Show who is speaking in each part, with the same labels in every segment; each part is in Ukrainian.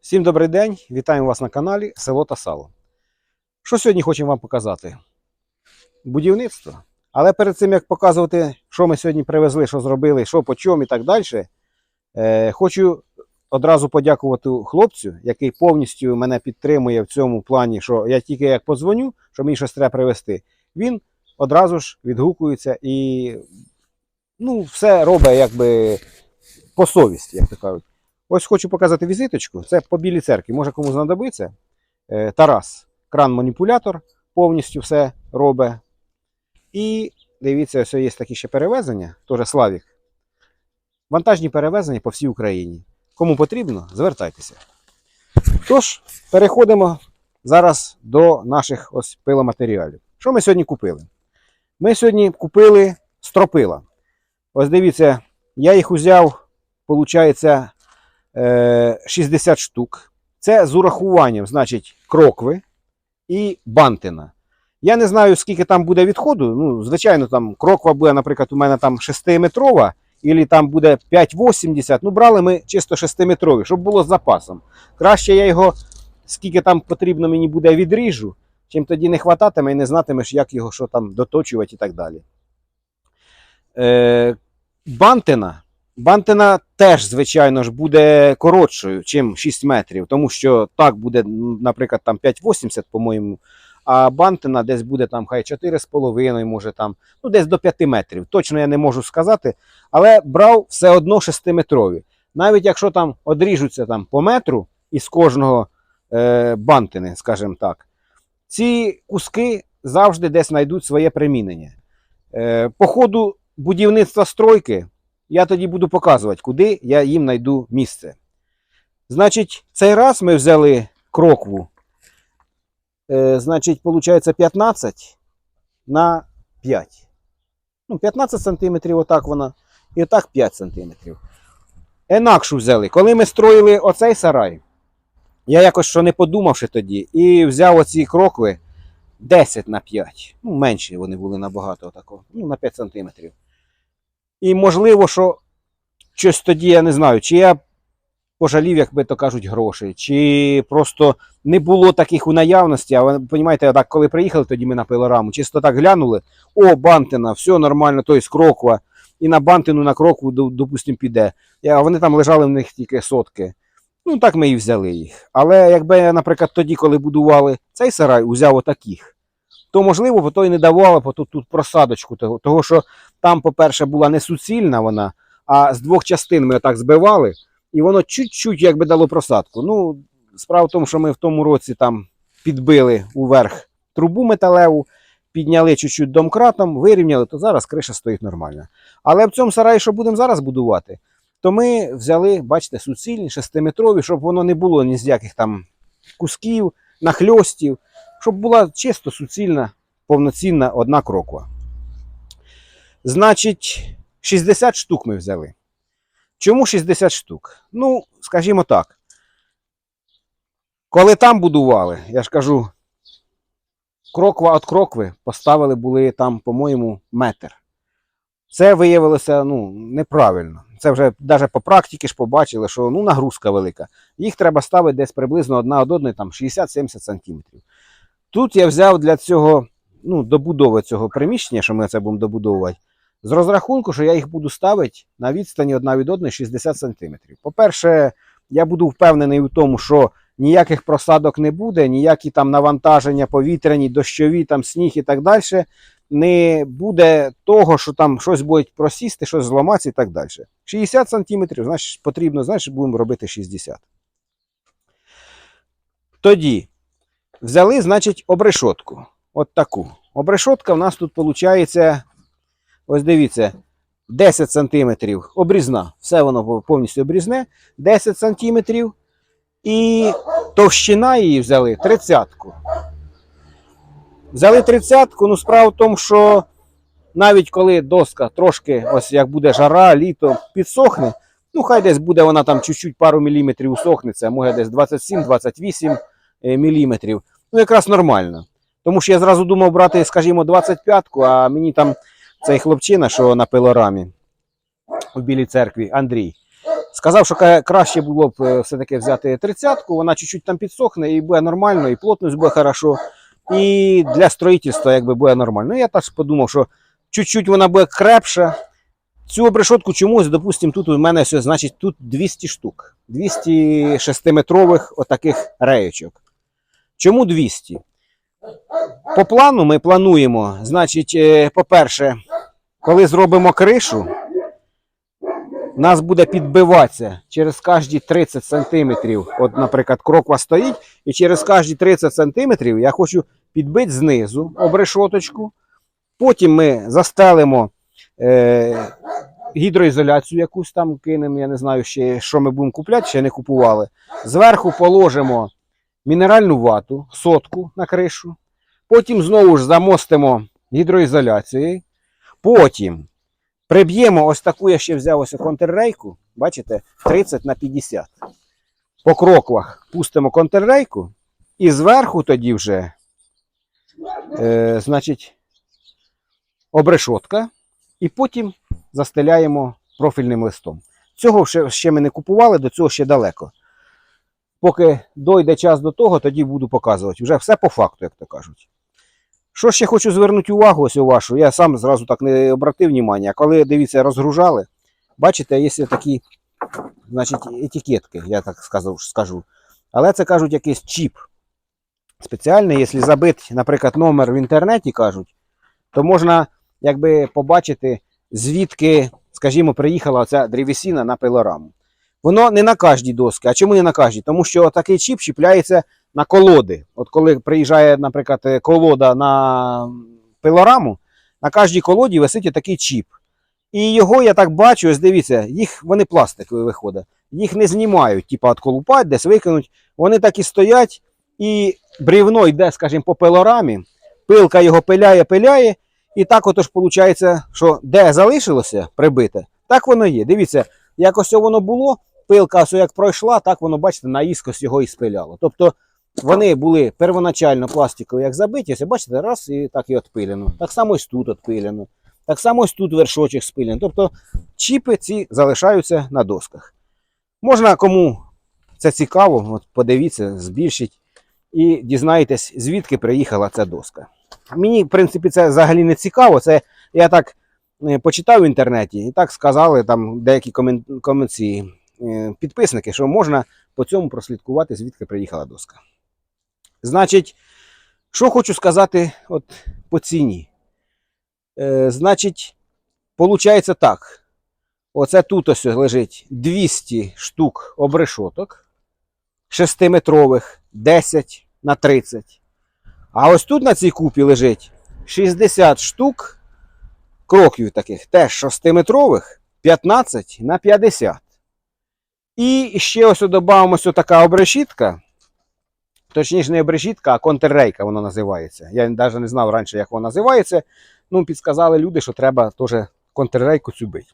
Speaker 1: Всім добрий день, вітаємо вас на каналі Село та Сало. Що сьогодні хочемо вам показати? Будівництво. Але перед цим як показувати, що ми сьогодні привезли, що зробили, що по чому і так далі, е, хочу одразу подякувати хлопцю, який повністю мене підтримує в цьому плані, що я тільки як подзвоню, що мені щось треба привезти, він одразу ж відгукується і ну, все робить якби по совісті, як то кажуть. Ось хочу показати візиточку. Це по білій церкві. Може кому знадобиться. Е, Тарас, кран-маніпулятор, повністю все робить. І дивіться, ось є такі ще перевезення, теж Славік. Вантажні перевезення по всій Україні. Кому потрібно, звертайтеся. Тож, переходимо зараз до наших ось пиломатеріалів. Що ми сьогодні купили? Ми сьогодні купили стропила. Ось дивіться, я їх узяв, виходить, 60 штук. Це з урахуванням, значить, крокви і бантина. Я не знаю, скільки там буде відходу. Ну, звичайно, там кроква буде, наприклад, у мене там 6-метрова, або там буде 5,80. Ну, брали ми чисто 6-метрові, щоб було з запасом. Краще я його, скільки там потрібно мені буде, відріжу, чим тоді не хвататиме і не знатимеш, як його що там доточувати і так далі. Е, бантина. Бантина теж, звичайно ж, буде коротшою, ніж 6 метрів, тому що так буде, наприклад, там 5,80, по-моєму, а бантина десь буде там хай 4,5, може там, ну десь до 5 метрів. Точно я не можу сказати, але брав все одно 6-метрові. Навіть якщо там одріжуться там по метру із кожного е, бантини, скажімо так, ці куски завжди десь знайдуть своє примінення. Е, по ходу будівництва стройки я тоді буду показувати, куди я їм знайду місце. Значить, цей раз ми взяли крокву. Е, значить, виходить 15 на 5. Ну, 15 см, отак вона. І отак 5 см. Інакшу взяли. Коли ми строїли оцей сарай, я якось що не подумавши тоді, і взяв оці крокви 10 на 5. Ну, менші вони були набагато отако. Ну, на 5 см. І можливо, що щось тоді я не знаю, чи я пожалів, як би то кажуть, грошей, чи просто не було таких у наявності. А ви розумієте, так, коли приїхали, тоді ми на пилораму, чисто так глянули: о, бантина, все нормально, той з кроква. І на бантину, на крокву, до- допустим, піде. А вони там лежали в них тільки сотки. Ну, так ми і взяли їх. Але якби я, наприклад, тоді, коли будували цей сарай, узяв отаких, то можливо, бо то і не давало, тут, тут просадочку того, того, що там, по-перше, була не суцільна вона, а з двох частин ми отак збивали, і воно чуть-чуть якби дало просадку. Ну, справа в тому, що ми в тому році там підбили уверх трубу металеву, підняли чуть-чуть домкратом, вирівняли, то зараз криша стоїть нормально. Але в цьому сараї, що будемо зараз будувати, то ми взяли, бачите, суцільні, 6-метрові, щоб воно не було ні з яких там кусків, нахльостів, щоб була чисто суцільна, повноцінна одна кроква. Значить, 60 штук ми взяли. Чому 60 штук? Ну, скажімо так. Коли там будували, я ж кажу, кроква від крокви поставили були там, по-моєму, метр. Це виявилося ну, неправильно. Це вже навіть по практиці ж побачили, що ну, нагрузка велика. Їх треба ставити десь приблизно одна од одної там 60-70 сантиметрів. Тут я взяв для цього, ну, добудови цього приміщення, що ми це будемо добудовувати, з розрахунку, що я їх буду ставити на відстані одна від одної 60 см. По-перше, я буду впевнений у тому, що ніяких просадок не буде, ніякі там навантаження повітряні, дощові, там сніг і так далі. Не буде того, що там щось буде просісти, щось зламатися і так далі. 60 см, значить, потрібно, значить, будемо робити 60. Тоді взяли, значить, обрешотку. От таку. Обрешотка в нас тут виходить Ось дивіться, 10 см обрізна. Все воно повністю обрізне. 10 см. І товщина її взяли 30-ку. Взяли 30-ку, ну справа в тому, що навіть коли доска трошки, ось як буде жара, літо, підсохне, ну хай десь буде вона там чуть-чуть пару міліметрів усохнеться, може десь 27-28 міліметрів. Ну, якраз нормально. Тому що я зразу думав брати, скажімо, 25-ку, а мені там цей хлопчина, що на пилорамі в Білій церкві, Андрій. Сказав, що краще було б е, все-таки взяти тридцятку, вона чуть-чуть там підсохне і буде нормально, і плотність буде хорошо. І для строїтельства якби буде нормально. Ну, я теж подумав, що чуть-чуть вона буде крепша. Цю обрешотку чомусь, допустимо, тут у мене все, значить, тут 200 штук. 200 шестиметрових отаких реєчок. Чому 200? По плану ми плануємо, значить, е, по-перше, коли зробимо кришу, нас буде підбиватися через кожні 30 сантиметрів. От, наприклад, кроква стоїть, і через кожні 30 сантиметрів я хочу підбити знизу обрешоточку. Потім ми застелимо е, гідроізоляцію якусь там кинемо, я не знаю, ще, що ми будемо купляти, ще не купували. Зверху положимо мінеральну вату, сотку на кришу. Потім знову ж замостимо гідроізоляцією. Потім приб'ємо ось таку, я ще взяв ось контррейку, бачите, 30 на 50. По кроквах пустимо контррейку і зверху тоді вже, е, значить, обрешотка, і потім застеляємо профільним листом. Цього ще, ми не купували, до цього ще далеко. Поки дойде час до того, тоді буду показувати. Вже все по факту, як то кажуть. Що ще хочу звернути увагу ось у вашу, я сам зразу так не обратив увагу, коли, дивіться, розгружали, бачите, є такі значить, етикетки, я так скажу. Але це кажуть якийсь чіп. Спеціальний, якщо забити, наприклад, номер в інтернеті кажуть, то можна якби побачити, звідки, скажімо, приїхала ця древесина на пилораму. Воно не на кожній доски. А чому не на кожній? Тому що такий чіп чіпляється на колоди. От коли приїжджає, наприклад, колода на пилораму, на кожній колоді висить такий чіп. І його я так бачу, ось дивіться, їх вони пластикові виходять. Їх не знімають, типа отколупать, десь викинуть. Вони так і стоять, і брівно йде, скажімо, по пилорамі, пилка його пиляє, пиляє, і так отож виходить, що де залишилося прибите, так воно є. Дивіться, як ось воно було, пилка ось як пройшла, так воно, бачите, наїскось його і спиляло. Тобто вони були первоначально пластикові, як забиті, ось, бачите, раз і так і отпилено. Так само ось тут отпилено. Так само ось тут вершочок спилений. Тобто чіпи ці залишаються на досках. Можна кому це цікаво, от подивіться, збільшіть і дізнаєтесь, звідки приїхала ця доска. Мені, в принципі, це взагалі не цікаво. Це я так почитав в інтернеті і так сказали там деякі комен... коменці, е, підписники, що можна по цьому прослідкувати, звідки приїхала доска. Значить, що хочу сказати от по ціні. Е, значить, виходить так. Оце тут ось лежить 200 штук обрешоток 6-метрових, 10 на 30. А ось тут на цій купі лежить 60 штук кроків таких, теж 6-метрових, 15 на 50. І ще ось додамо така обрешітка. Точніше, не обрешітка, а контррейка вона називається. Я навіть не знав раніше, як вона називається. Ну, підсказали люди, що треба теж контррейку цю бити.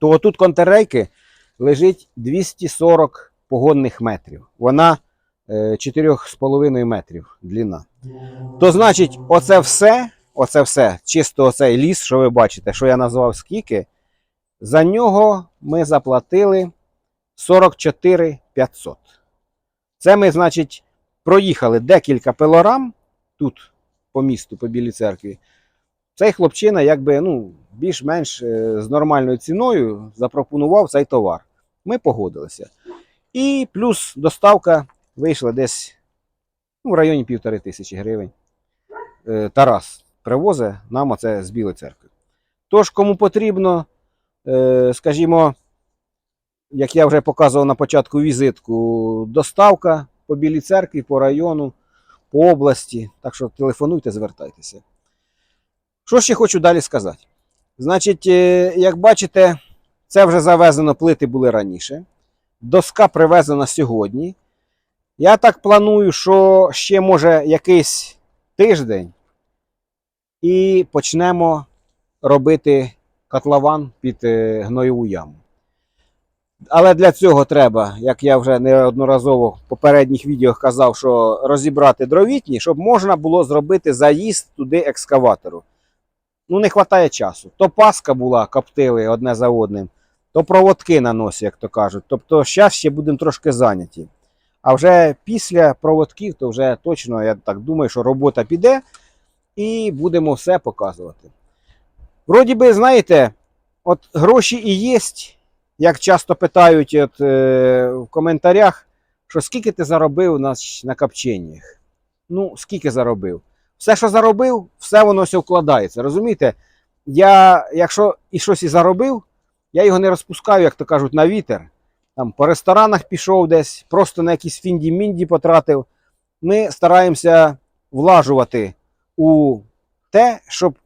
Speaker 1: То отут контррейки лежить 240 погонних метрів. Вона е, 4,5 метрів длина. То значить, оце все, оце все, чисто оцей ліс, що ви бачите, що я назвав скільки, за нього ми заплатили 44 500. Це ми, значить, проїхали декілька пилорам тут по місту, по Білій церкві. Цей хлопчина, якби ну, більш-менш е, з нормальною ціною запропонував цей товар. Ми погодилися. І плюс доставка вийшла десь ну, в районі півтори тисячі гривень. Е, Тарас привозить нам оце з Білої церкви. Тож, кому потрібно, е, скажімо, як я вже показував на початку візитку, доставка по Білій церкві, по району, по області. Так що телефонуйте, звертайтеся. Що ще хочу далі сказати? Значить, е, як бачите, це вже завезено, плити були раніше. Доска привезена сьогодні. Я так планую, що ще може якийсь тиждень і почнемо робити котлован під е, гноєву яму. Але для цього треба, як я вже неодноразово в попередніх відео казав, що розібрати дровітні, щоб можна було зробити заїзд туди екскаватору. Ну, не вистачає часу. То паска була, коптили одне за одним, то проводки на носі, як то кажуть. Тобто, зараз ще будемо трошки зайняті. А вже після проводків, то вже точно, я так думаю, що робота піде і будемо все показувати. Вроді би, знаєте, от гроші і є, як часто питають от, е, в коментарях, що скільки ти заробив на, на копченнях. Ну, скільки заробив? Все, що заробив, все воно все вкладається. Розумієте? Я, якщо і щось і заробив, я його не розпускаю, як то кажуть, на вітер. Там по ресторанах пішов десь, просто на якісь фінді-мінді потратив. Ми стараємося влажувати у те, щоб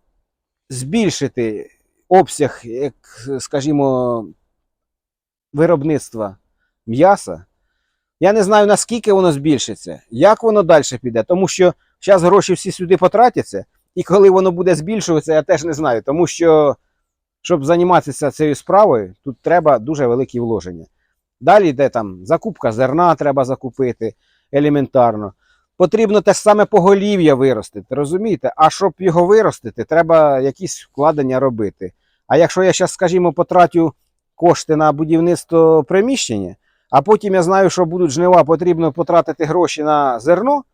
Speaker 1: збільшити обсяг, як, скажімо, виробництва м'яса. Я не знаю, наскільки воно збільшиться, як воно далі піде, тому що зараз гроші всі сюди потратяться, і коли воно буде збільшуватися, я теж не знаю, тому що, щоб займатися цією справою, тут треба дуже великі вложення. Далі йде там закупка зерна, треба закупити елементарно. Потрібно те саме поголів'я виростити, розумієте? А щоб його виростити, треба якісь вкладення робити. А якщо я зараз, скажімо, потратю кошти на будівництво приміщення, а потім я знаю, що будуть жнива, потрібно потратити гроші на зерно,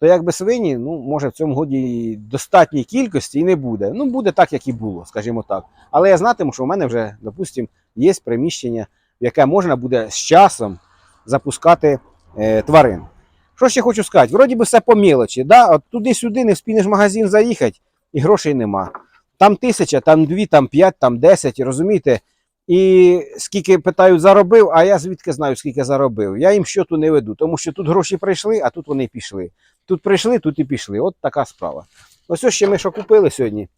Speaker 1: то якби свині, ну, може, в цьому годі достатній кількості і не буде. Ну, буде так, як і було, скажімо так. Але я знатиму, що в мене вже, допустимо, є приміщення, в яке можна буде з часом запускати е, тварин. Що ще хочу сказати? Вроді би все по мілочі. Да? Туди-сюди не вспінеш магазин заїхати, і грошей нема. Там тисяча, там дві, там п'ять, там десять, розумієте? І скільки питають, заробив, а я звідки знаю, скільки заробив. Я їм щоту не веду, тому що тут гроші прийшли, а тут вони пішли. Тут прийшли, тут і пішли. От така справа. Ось ось ще ми що купили сьогодні.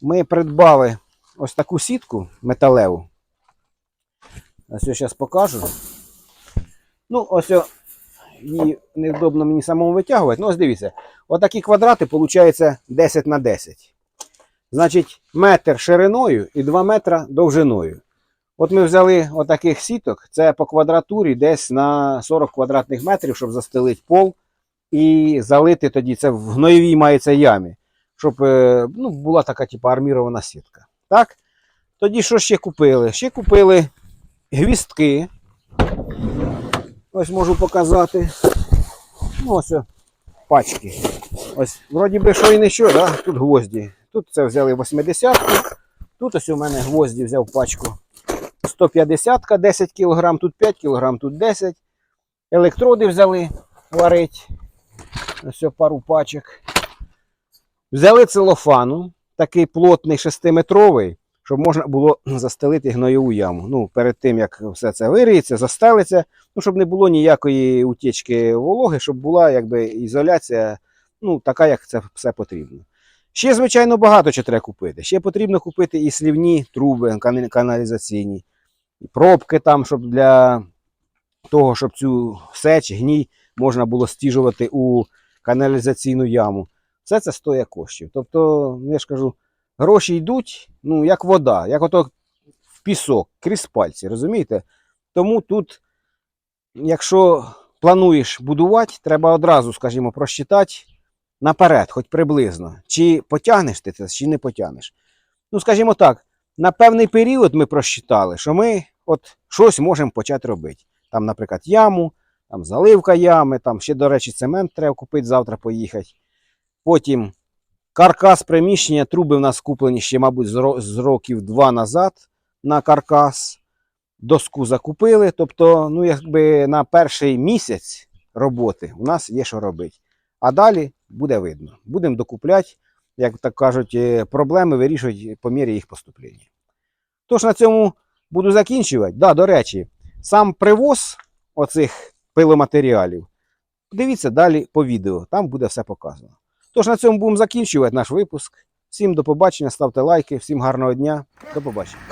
Speaker 1: Ми придбали ось таку сітку металеву. Ось я зараз покажу. Ну, ось о, її невдобно мені самому витягувати. Ну, ось дивіться, отакі квадрати, виходить 10 на 10. Значить, метр шириною і 2 метра довжиною. От ми взяли отаких сіток, це по квадратурі десь на 40 квадратних метрів, щоб застелити пол і залити тоді це в гноєвій мається ямі, щоб е, ну, була така типу, армірована сітка. Так? Тоді що ще купили? Ще купили гвістки. Ось можу показати. Ну, ось пачки. Ось, вроді би, що і не що, да? тут гвозді. Тут це взяли 80-ку. Тут ось у мене гвозді взяв пачку 150-ка, 10 кг, тут 5 кг, тут 10 Електроди взяли варить. Ось пару пачок. Взяли целофану, такий плотний 6-метровий, щоб можна було застелити гноєву яму. Ну, перед тим, як все це вириється, застелиться, ну, щоб не було ніякої утічки вологи, щоб була якби ізоляція, ну, така, як це все потрібно. Ще, звичайно, багато чого треба купити. Ще потрібно купити і слівні труби каналізаційні, і пробки там, щоб для того, щоб цю сеч, гній можна було стіжувати у каналізаційну яму. Все це стоїть коштів. Тобто, ну, я ж кажу, гроші йдуть, ну, як вода, як ото в пісок, крізь пальці, розумієте? Тому тут, якщо плануєш будувати, треба одразу, скажімо, просчитати наперед, хоч приблизно, чи потягнеш ти це, чи не потягнеш. Ну, скажімо так, на певний період ми просчитали, що ми от щось можемо почати робити. Там, наприклад, яму, там заливка ями, там ще, до речі, цемент треба купити, завтра поїхати. Потім каркас приміщення, труби в нас куплені ще, мабуть, з років два назад на каркас. Доску закупили. Тобто, ну, якби на перший місяць роботи у нас є що робити. А далі буде видно. Будемо докупляти, як так кажуть, е, проблеми вирішувати по мірі їх поступлення. Тож на цьому буду закінчувати. Да, до речі, сам привоз оцих пиломатеріалів. Дивіться далі по відео, там буде все показано. Тож на цьому будемо закінчувати наш випуск. Всім до побачення, ставте лайки, всім гарного дня. До побачення.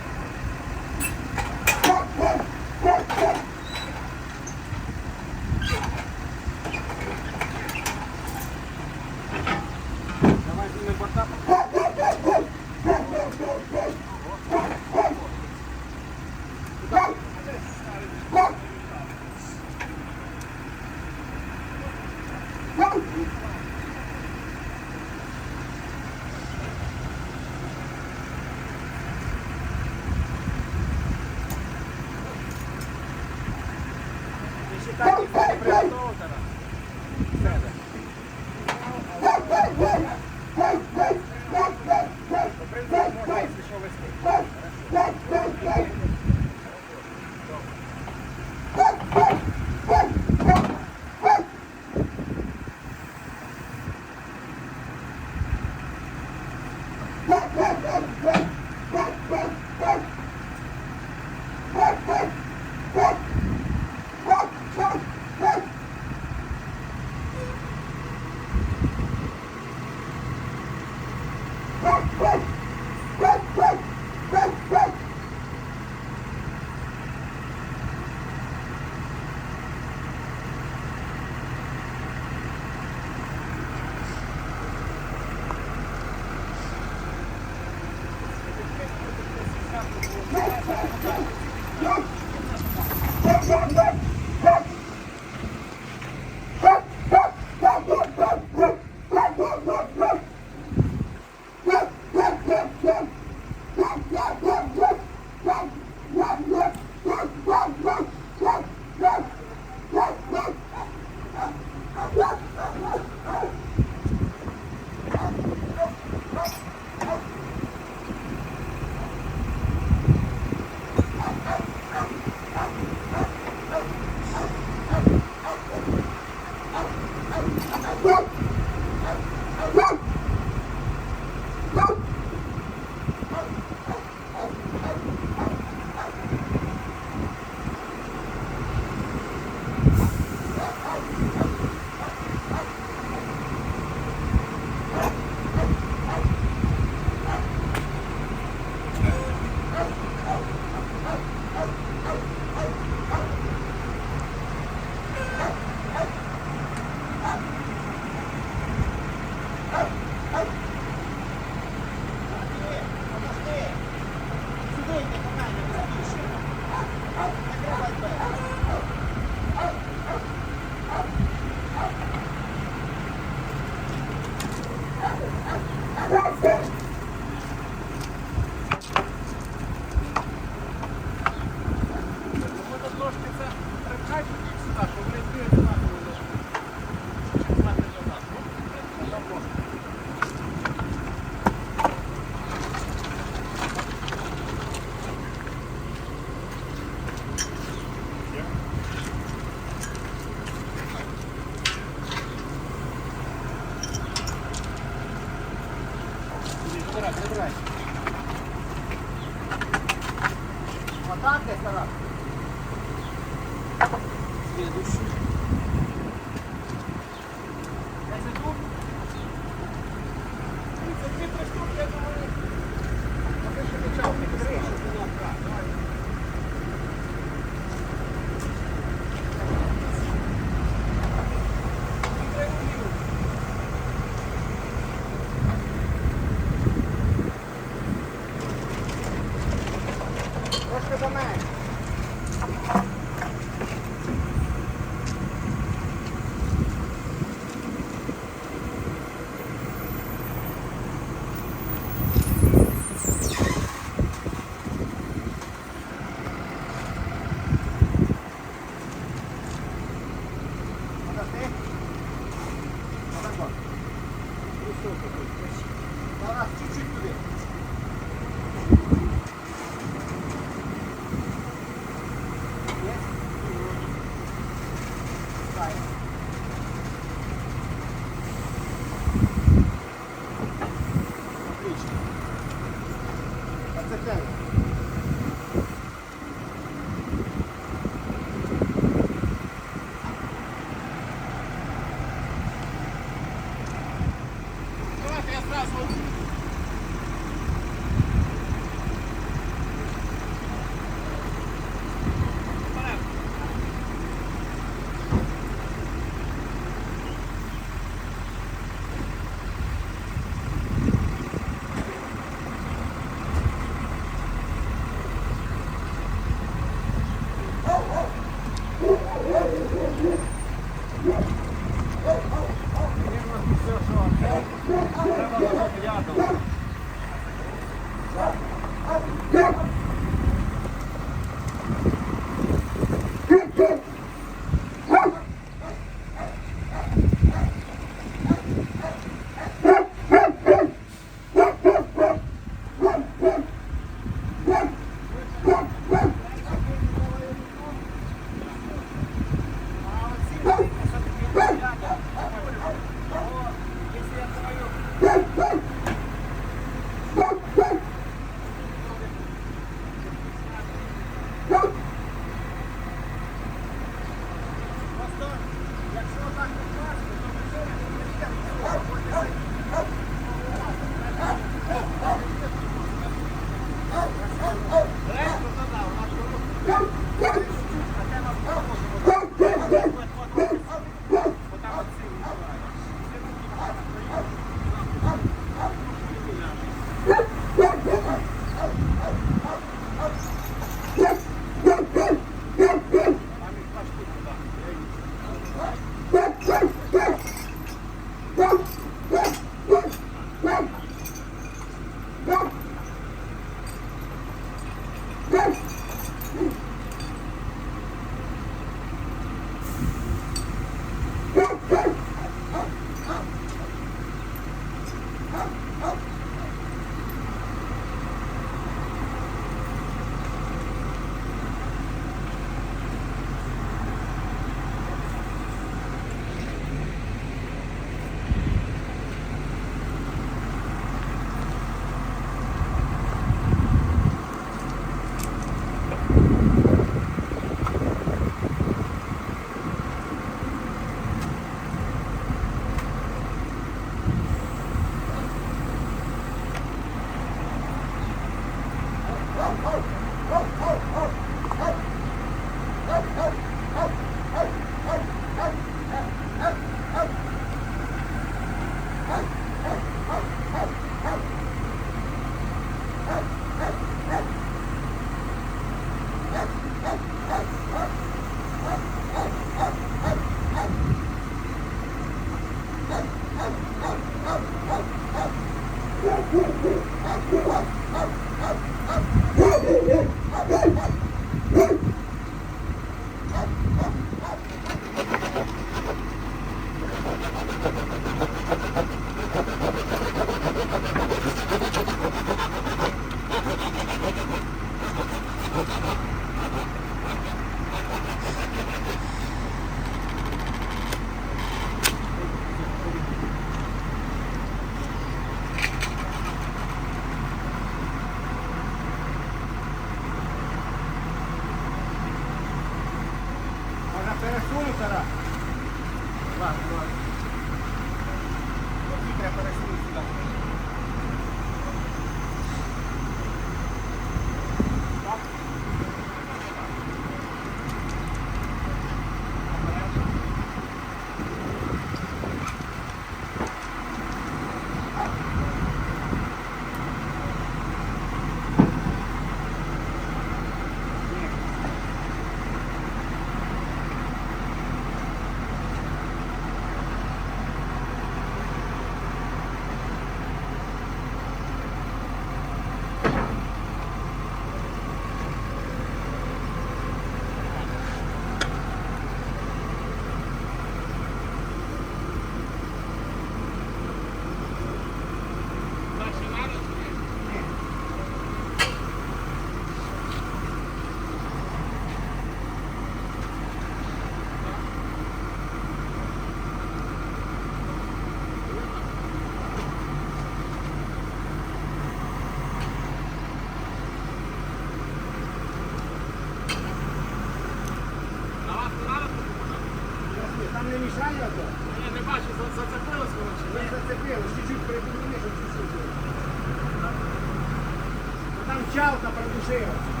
Speaker 2: Ну, Там чалка